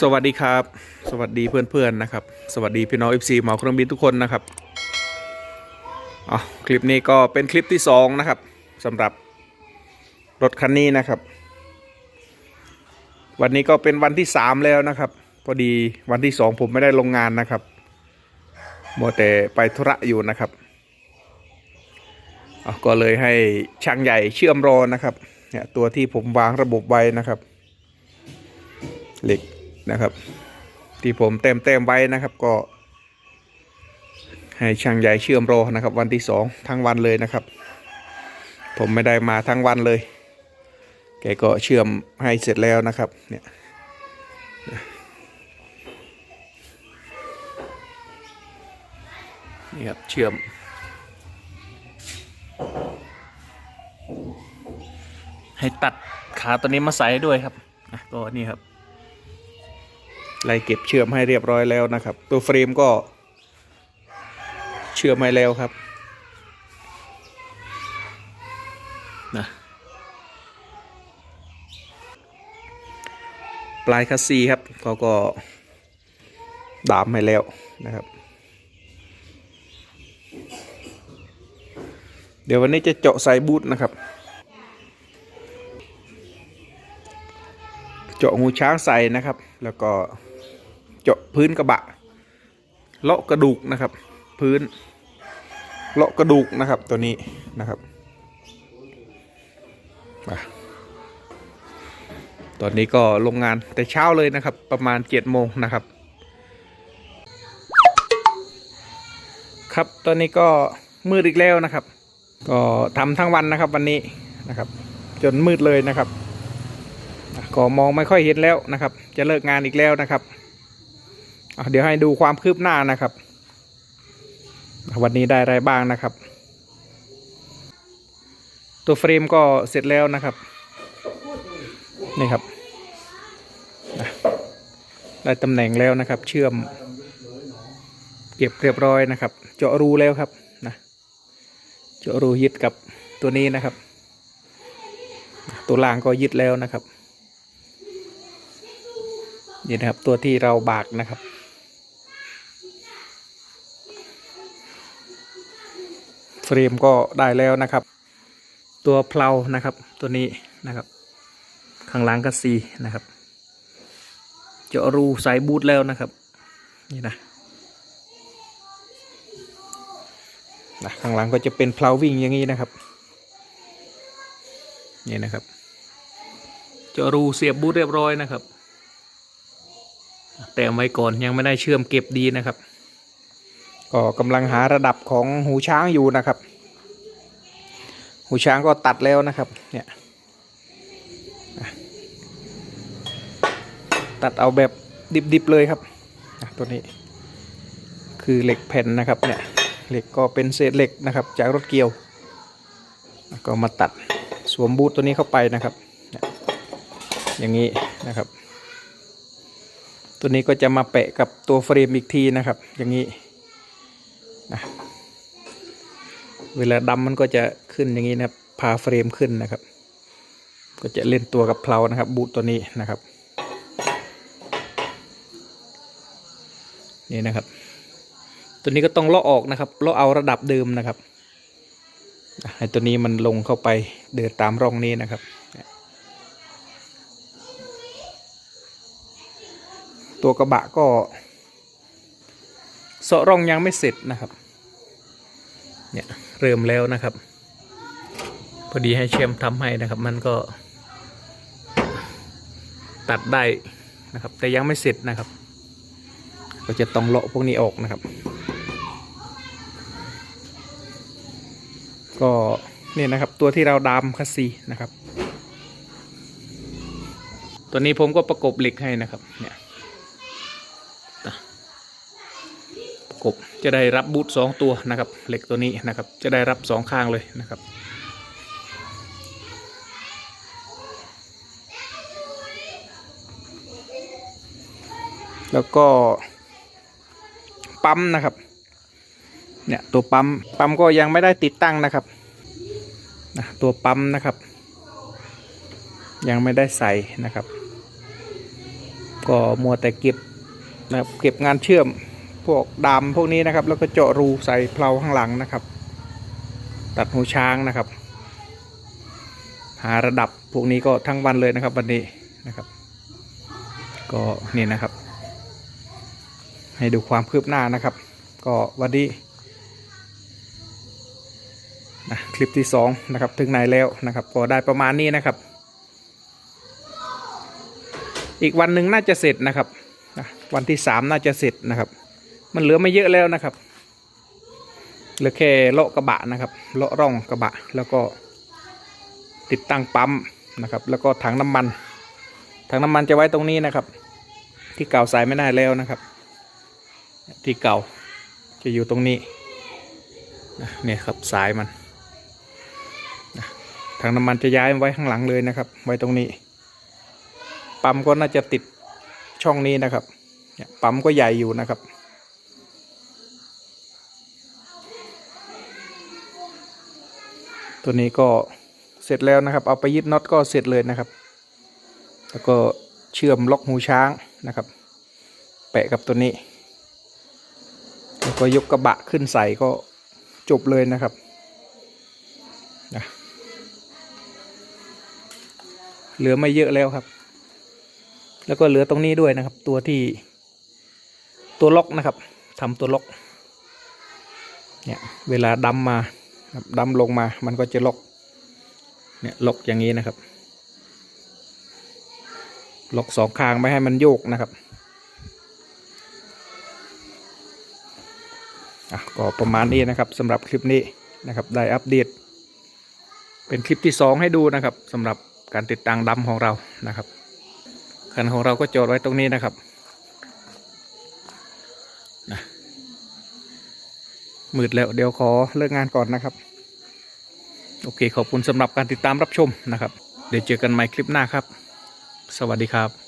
สวัสดีครับ สวัสดีเพื่อนๆนะครับ สวัสดีพี่น้อง FC หมาเครื่องบินทุกคนนะครับอ๋อคลิปนี้ก็เป็นคลิปที่สองนะครับสำหรับรถคันนี้นะครับ วันนี้ก็เป็นวันที่สามแล้วนะครับ พอดีวันที่สองผมไม่ได้ลงงานนะครับมัวแต่ไปธุระอยู่นะครับอ๋อก็เลยให้ช่างใหญ่เชื่อมรอนะครับเนี่ยตัวที่ผมวางระบบไว้นะครับเหล็ก นะครับ ที่ผมเต็มเต็มไว้นะครับก็ ให้ช่างใหญ่เชื่อมโรนะครับ วันที่สองทั้งวันเลยนะครับ ผมไม่ได้มาทั้งวันเลย แกก็เชื่อมให้เสร็จแล้วนะครับเนี่ยนี่ครับเชื่อมให้ตัดขาตัวนี้มาใส่ด้วยครับ ก็นี่ครับ ไล่เก็บเชื่อมให้เรียบร้อยแล้วนะครับ ตัวเฟรมก็ เชื่อมให้แล้วครับนะปลายคัสซีครับเขาก็ดามให้แล้วนะครับ เดี๋ยววันนี้จะเจาะใส่บูทนะครับเจาะงูช้างใส่นะครับ แล้วก็ เจาะพื้นกระบะ เลาะกระดูกนะครับ พื้น เลาะกระดูกนะครับตัวนี้นะครับตอนนี้ก็ลงงานแต่เช้าเลยนะครับ ประมาณเจ็ดโมงนะครับ ครับตอนนี้ก็มืดอีกแล้วนะครับ ก็ทำทั้งวันนะครับวันนี้นะครับ จนมืดเลยนะครับก็มองไม่ค่อยเห็นแล้วนะครับ จะเลิกงานอีกแล้วนะครับ เดี๋ยวให้ดูความคืบหน้านะครับ วันนี้ได้อะไรบ้างนะครับ ตัวเฟรมก็เสร็จแล้วนะครับ นี่ครับ ได้ตำแหน่งแล้วนะครับ เชื่อม เก็บเรียบร้อยนะครับ เจาะรูแล้วครับนะเจาะรูยึดกับตัวนี้นะครับ ตัวล่างก็ยึดแล้วนะครับนี่นะครับตัวที่เราบากนะครับ เฟรมก็ได้แล้วนะครับ ตัวเพลานะครับตัวนี้นะครับ ข้างหล่างก็ซีนะครับ เจาะรูสายบูทแล้วนะครับ นี่นะนะข้างหลังก็จะเป็นเพลาวิ่งอย่างนี้นะครับนี่นะครับ เจาะรูเสียบบูทเรียบร้อยนะครับแต่ไว้ก่อนยังไม่ได้เชื่อมเก็บดีนะครับ ก็กำลังหาระดับของหูช้างอยู่นะครับ หูช้างก็ตัดแล้วนะครับเนี่ยตัดเอาแบบดิบๆเลยครับตัวนี้ คือเหล็กแผ่นนะครับเนี่ยเหล็กก็เป็นเศษเหล็กนะครับ จากรถเกี่ยว ก็มาตัดสวมบูทตัวนี้เข้าไปนะครับ อย่างนี้นะครับ ตัวนี้ก็จะมาแปะกับตัวเฟรมอีกทีนะครับ อย่างนี้ นะเวลาดำมันก็จะขึ้นอย่างนี้นะครับ พาเฟรมขึ้นนะครับ ก็จะเล่นตัวกับเพลานะครับ บูทตัวนี้นะครับ นี่นะครับ ตัวนี้ก็ต้องเลาะออกนะครับเลาะเอาระดับเดิมนะครับอะให้ตัวนี้มันลงเข้าไปเดินตามร่องนี้นะครับตัวกระบะก็ เสาะร่องยังไม่เสร็จนะครับ เนี่ยเริ่มแล้วนะครับ พอดีให้เชมทำให้นะครับ มันก็ ตัดได้นะครับ แต่ยังไม่เสร็จนะครับ ก็จะต้องเลาะพวกนี้ออกนะครับ ก็เนี่ยนะครับตัวที่เราดามคัสซีนะครับ ตัวนี้ผมก็ประกบเหล็กให้นะครับเนี่ย กบ จะได้รับบูทสองตัวนะครับเหล็กตัวนี้นะครับจะได้รับสองข้างเลยนะครับแล้วก็ปั๊มนะครับเนี่ยตัวปั๊มปั๊มก็ยังไม่ได้ติดตั้งนะครับนะตัวปั๊มนะครับ ยังไม่ได้ใส่นะครับ ก็มัวแต่เก็บนะครับเก็บงานเชื่อม พวกดามพวกนี้นะครับ แล้วก็เจาะรูใส่เพลาข้างหลังนะครับ ตัดหูช้างนะครับ หาระดับพวกนี้ก็ทั้งวันเลยนะครับวันนี้นะครับ ก็นี่นะครับ ให้ดูความคืบหน้านะครับ ก็วันนี้นะคลิปที่สองนะครับถึงไหนแล้วนะครับ ก็ได้ประมาณนี้นะครับ อีกวันหนึ่งน่าจะเสร็จนะครับวันที่สามน่าจะเสร็จนะครับ มันเหลือไม่เยอะแล้วนะครับ เหลือแค่เลาะกระบะนะครับ เลาะร่องกระบะ แล้วก็ติดตั้งปั๊มนะครับ แล้วก็ถังน้ำมัน ถังน้ำมันจะไว้ตรงนี้นะครับ ที่เก่าใส่ไม่ได้แล้วนะครับ ที่เก่าจะอยู่ตรงนี้เนี่ยครับสายมันถังน้ำมันจะย้ายไว้ข้างหลังเลยนะครับ ไว้ตรงนี้ ปั๊มก็น่าจะติดช่องนี้นะครับปั๊มก็ใหญ่อยู่นะครับ ตัวนี้ก็เสร็จแล้วนะครับ เอาไปยึดน็อตก็เสร็จเลยนะครับ แล้วก็เชื่อมล็อกหูช้างนะครับ แปะกับตัวนี้ แล้วก็ยกกระบะขึ้นใส่ก็จบเลยนะครับนะเหลือไม่เยอะแล้วครับ แล้วก็เหลือตรงนี้ด้วยนะครับ ตัวที่ตัวล็อกนะครับทำตัวล็อกเนี่ยเวลาดำมา ดำลงมามันก็จะล็อกเนี่ยล็อกอย่างนี้นะครับล็อกสองข้างไม่ให้มันโยกนะครับอะก็ประมาณนี้นะครับสำหรับคลิปนี้นะครับได้อัปเดต เป็นคลิปที่สองให้ดูนะครับสำหรับการติดตั้งดำของเรานะครับคันของเราก็จอดไว้ตรงนี้นะครับนะ มืดแล้วเดี๋ยวขอเลิกงานก่อนนะครับ โอเคขอบคุณสำหรับการติดตามรับชมนะครับ เดี๋ยวเจอกันใหม่คลิปหน้าครับ สวัสดีครับ